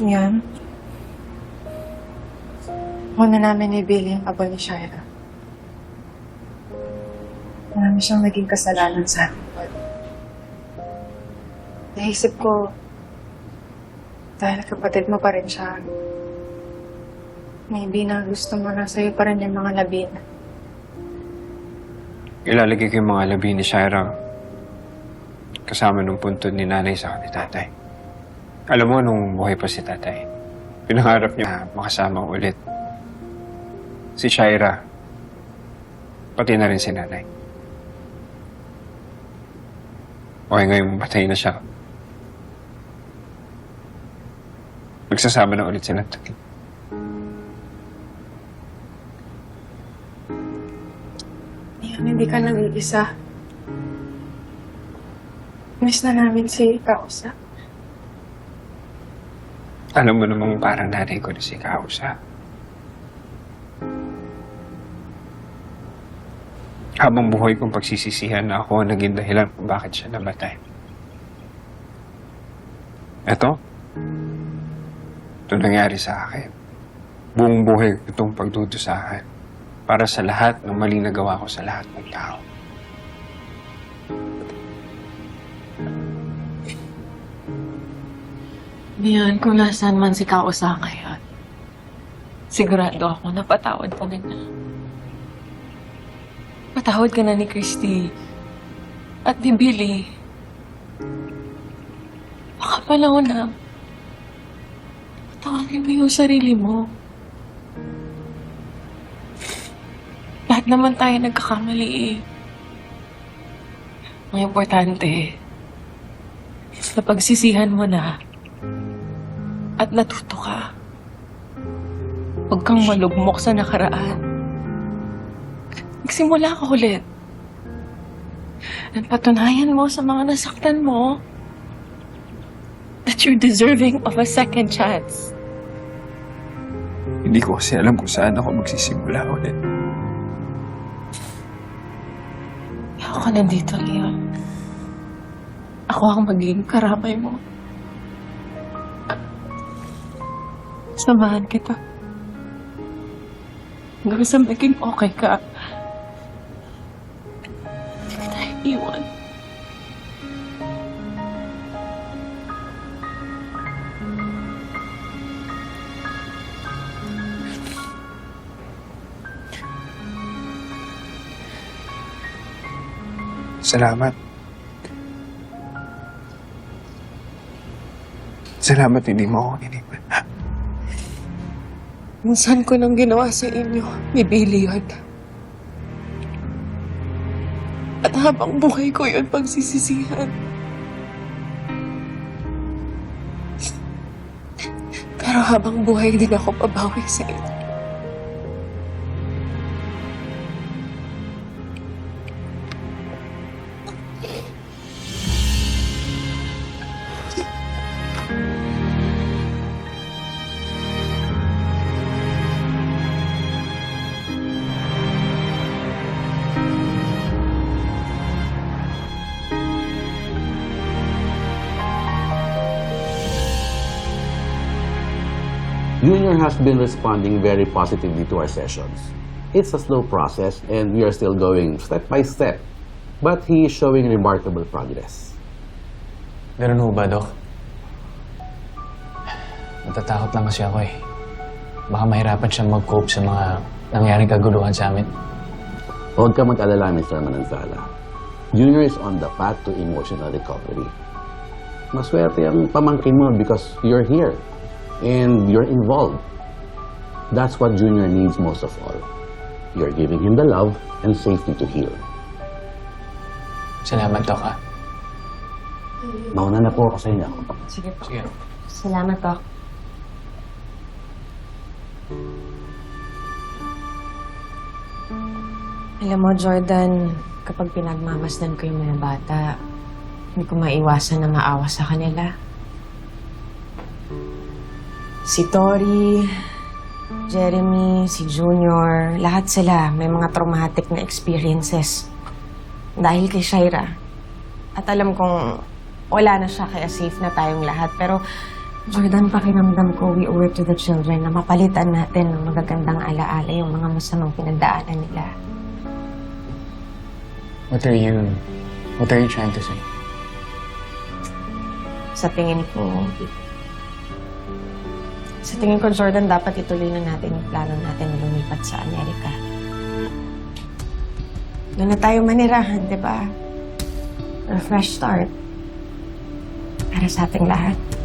Yan. Muna namin ni Billy ang abo ni Shira. Marami siyang naging kasalanan sa akin. Naisip ko, dahil kapatid mo pa rin siya, maybe na gusto mo na sa'yo pa rin yung mga labi na. Ilalagay ko yung mga labi ni Shira kasama nung puntod ni nanay sa ni tatay. Alam mo, nung buhay pa si tatay, pinangarap niya makasama ulit si Shira, pati na rin si nanay. Okay, ngayon patay na siya. Magsasama na ulit sila. Yan, hindi ka nag-iisa. Miss na namin si Kausa. Alam mo namang parang nanay ko na si Kausa. Habang buhay kong pagsisisihan na ako naging dahilan kung bakit siya namatay. Eto, ito nangyari sa akin. Buong buhay itong pagdudusahan para sa lahat ng mali na gawa ko sa lahat ng tao. Ngayon, kung nasaan man si Kausa ngayon, sigurado ako na patawad ka na niya. Patawad ka na ni Christy. At ni Billy. Baka panahon na. Patawagin mo yung sarili mo. Lahat naman tayo nagkakamali eh. Ang importante, na pagsisihan mo na at natuto ka. Huwag kang malugmok sa nakaraan. Magsimula ka ulit. At patunayan mo sa mga nasaktan mo that you're deserving of a second chance. Hindi ko kasi alam kung saan ako magsisimula ulit. Ako nandito, Leon. Ako ang magiging karamay mo. Samahan kita. Hanggang sa maging okay ka. Hindi kita iwan. Salamat. Salamat hindi mo ako iniwan. Minsan ko nang ginawa sa inyo, ni Billy. At habang buhay ko yun pagsisisihan. Pero habang buhay din ako pabawi sa inyo. Junior has been responding very positively to our sessions. It's a slow process and we are still going step by step. But he is showing remarkable progress. Ganun ho ba, Dok? Natatakot lang kasi ako eh. Baka mahirapan siyang mag-cope sa mga nangyaring kaguluhan sa amin. Huwag ka mag-alala, Mr. Mananzala. Junior is on the path to emotional recovery. Maswerte ang pamangkin mo because you're here and you're involved. That's what Junior needs most of all. You're giving him the love and safety to heal. Salamat, Dok, ha? Mauna na po ako sa inyo. Sige po. Sige. Salamat po. Alam mo, Jordan, kapag pinagmamasdan ko yung mga bata, hindi ko maiwasan na maawa sa kanila. Si Tori, Jeremy, si Junior, lahat sila may mga traumatic na experiences dahil kay Shaira. At alam kong wala na siya kaya safe na tayong lahat. Pero Jordan, pakiramdam ko we owe it to the children na mapalitan natin ng magagandang alaala yung mga masamang pinagdaanan nila. What are you... What are you trying to say? Sa tingin ko, sa tingin ko, Jordan, dapat ituloy na natin yung plano natin na lumipat sa Amerika. Doon na tayo manirahan, di ba? A fresh start. Para sa ating lahat.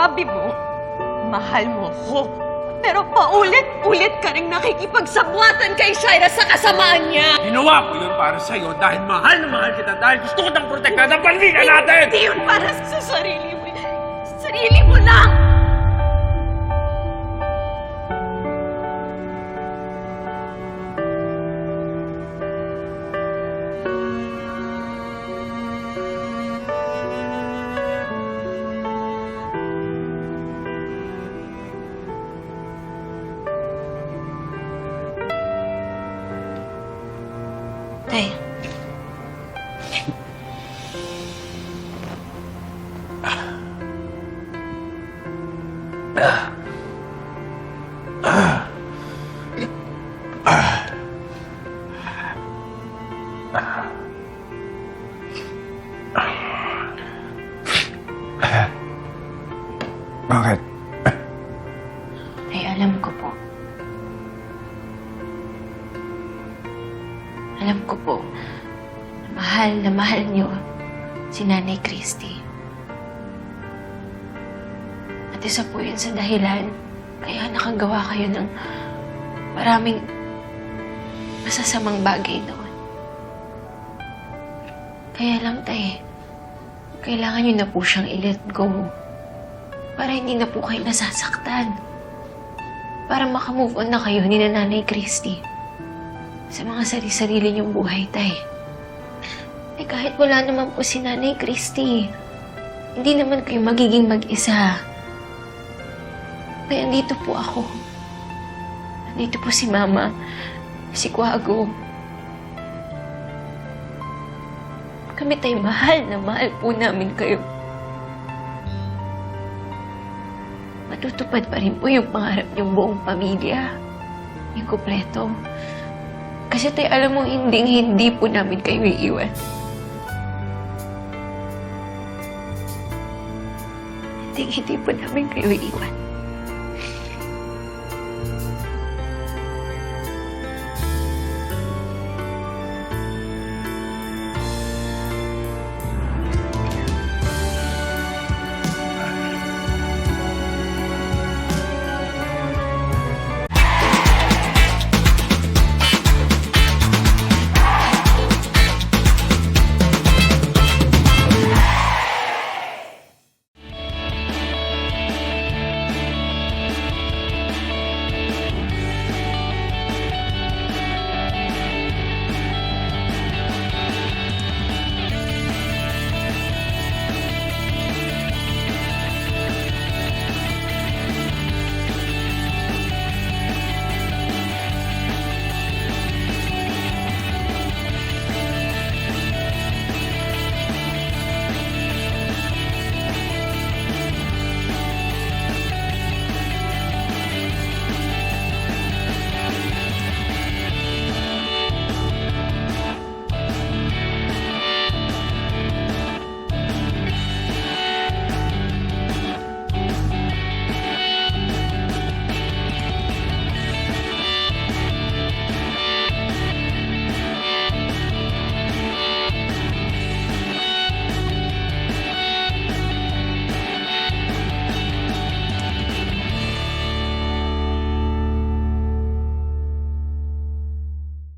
Sinasabi mo, mahal mo ko. Pero paulit-ulit ka rin nakikipagsabwatan kay Shaira sa kasamaan niya. Ginawa ko yun para sa'yo dahil mahal na mahal kita dahil gusto ko nang protektahan ang pamilya natin! Hindi yun para sa sarili mo. Sa sarili mo lang! Bakit? Tay, alam ko po. Alam ko po, mahal na mahal niyo si Nanay Christy. At isa po sa dahilan kaya nakagawa kayo ng maraming masasamang bagay noon. Kaya lang, tay, kailangan niyo na po siyang i-let go para hindi na po kayo nasasaktan. Para makamove on na kayo ni Nanay Christy sa mga sarili-sarili niyong buhay, tay. Eh kahit wala naman po si Nanay Christy, hindi naman kayo magiging mag-isa. Kaya andito po ako. Andito po si Mama, si Kwago. Kami tay mahal na mahal po namin kayo. matutupad pa rin po yung pangarap niyong buong pamilya. Yung kumpleto. Kasi tayo alam mo, hindi, hindi po namin kayo iiwan. Hindi, hindi po namin kayo iiwan.